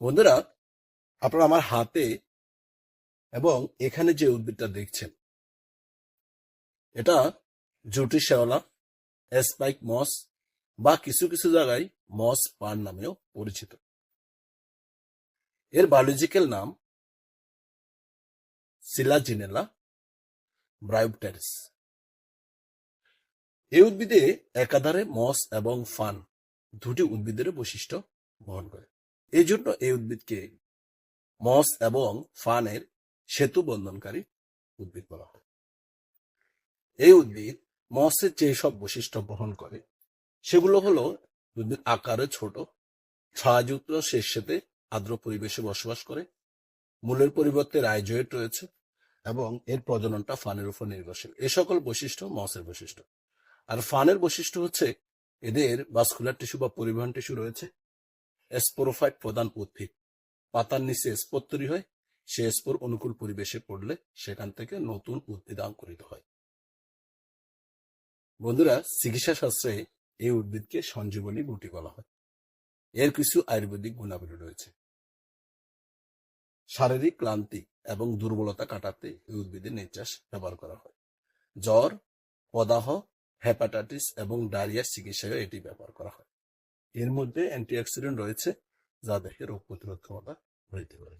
বন্ধুরা, আপনারা আমার হাতে এবং এখানে যে উদ্ভিদটা দেখছেন, এটা জুটি শেওলা স্পাইক মস বা কিছু কিছু জায়গায় মস পান নামেও পরিচিত। এর বায়োলজিক্যাল নাম সিলাজিনেলা ব্রায়োপটেরিস। এই উদ্ভিদে একাধারে মস এবং ফান দুটি উদ্ভিদের বৈশিষ্ট্য বহন করে। এই জন্য এই উদ্ভিদকে মস এবং ফানের সেতু বন্ধনকারী উদ্ভিদ বলা হয়। এই উদ্ভিদ মসের যে সব বৈশিষ্ট্য বহন করে, সেগুলো হলো উদ্ভিদ আকারে ছোট, ছায়াযুক্ত শেষেতে আর্দ্র পরিবেশে বসবাস করে, মূলের পরিবর্তে রাইজয়েট রয়েছে এবং এর প্রজননটা ফানের উপর নির্ভরশীল। এ সকল বৈশিষ্ট্য মসের বৈশিষ্ট্য। আর ফানের বৈশিষ্ট্য হচ্ছে এদের ভাস্কুলার টিস্যু বা পরিবহন টিস্যু রয়েছে স্পোরোফাইট প্রধান উদ্ভিদ। পাতার নিচে স্পোর তৈরি হয়, সে স্পোর অনুকূল পরিবেশে পড়লে সেখান থেকে নতুন উদ্ভিদ অঙ্কুরিত হয়। বন্ধুরা, চিকিৎসা শাস্ত্রে এই উদ্ভিদকে সঞ্জীবনী বুটি বলা হয়। এর কিছু আয়ুর্বেদিক গুণাবলী রয়েছে। শারীরিক ক্লান্তি এবং দুর্বলতা কাটাতে এই উদ্ভিদের নির্যাস ব্যবহার করা হয়। জ্বর প্রদাহ হেপাটাইটিস এবং ডায়রিয়ার চিকিৎসায় এটি ব্যবহার করা হয়। এর মধ্যে অ্যান্টিঅক্সিডেন্ট রয়েছে যা দেখে রোগ প্রতিরোধ ক্ষমতা বৃদ্ধি করে।